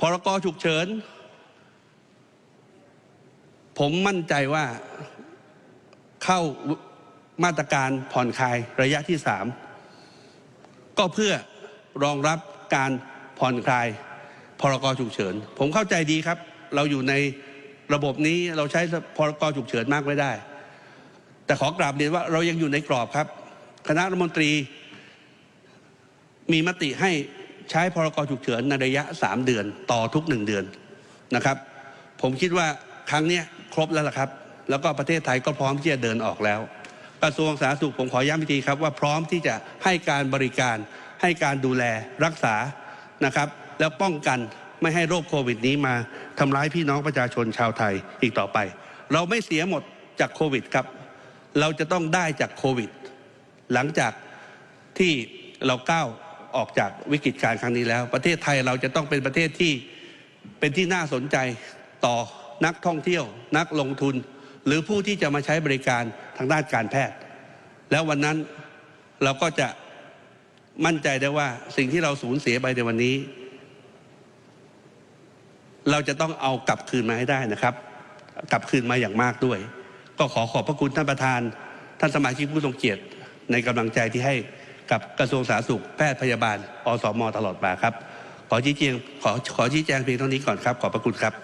พรกฉุกเฉิน ผมมั่นใจว่าเข้ามาตรการผ่อนคลายระยะที่สามก็เพื่อรองรับการผ่อนคลายพรกฉุกเฉิน ผมเข้าใจดีครับ เราอยู่ในระบบนี้เราใช้พรกฉุกเฉินมากไม่ได้ แต่ขอกราบเรียนว่าเรายังอยู่ในกรอบครับ คณะรัฐมนตรีมีมติให้ ใช้พรกฉุกเฉินในระยะ 3 เดือนต่อทุก 1 เดือนนะครับ ผมคิดว่าครั้งนี้ครบแล้วล่ะครับ แล้วก็ประเทศไทยก็พร้อมที่จะเดินออกแล้ว กระทรวงสาธารณสุขผมขอย้ำอีกทีครับว่าพร้อมที่จะให้การบริการให้การดูแลรักษานะครับ แล้วป้องกันไม่ให้โรคโควิดนี้มาทำร้ายพี่น้องประชาชนชาวไทยอีกต่อไป เราไม่เสียหมดจากโควิดครับ เราจะต้องได้จากโควิด หลังจากที่เราก้าว ออกจากวิกฤตการครั้งนี้แล้ว ประเทศไทยเราจะต้องเป็นประเทศที่เป็นที่น่าสนใจต่อนักท่องเที่ยว นักลงทุน หรือผู้ที่จะมาใช้บริการทางด้านการแพทย์ แล้ววันนั้นเราก็จะมั่นใจได้ว่าสิ่งที่เราสูญเสียไปในวันนี้ เราจะต้องเอากลับคืนมาให้ได้นะครับ กลับคืนมาอย่างมากด้วย ก็ขอขอบพระคุณท่านประธาน ท่านสมาชิกผู้ทรงเกียรติในกำลังใจที่ให้ กับกระทรวงสาธารณสุขแพทย์พยาบาล อสม ตลอดมาครับ ขอชี้แจงขอขอชี้แจงเพียงเท่านี้ก่อนครับ ขอบพระคุณครับ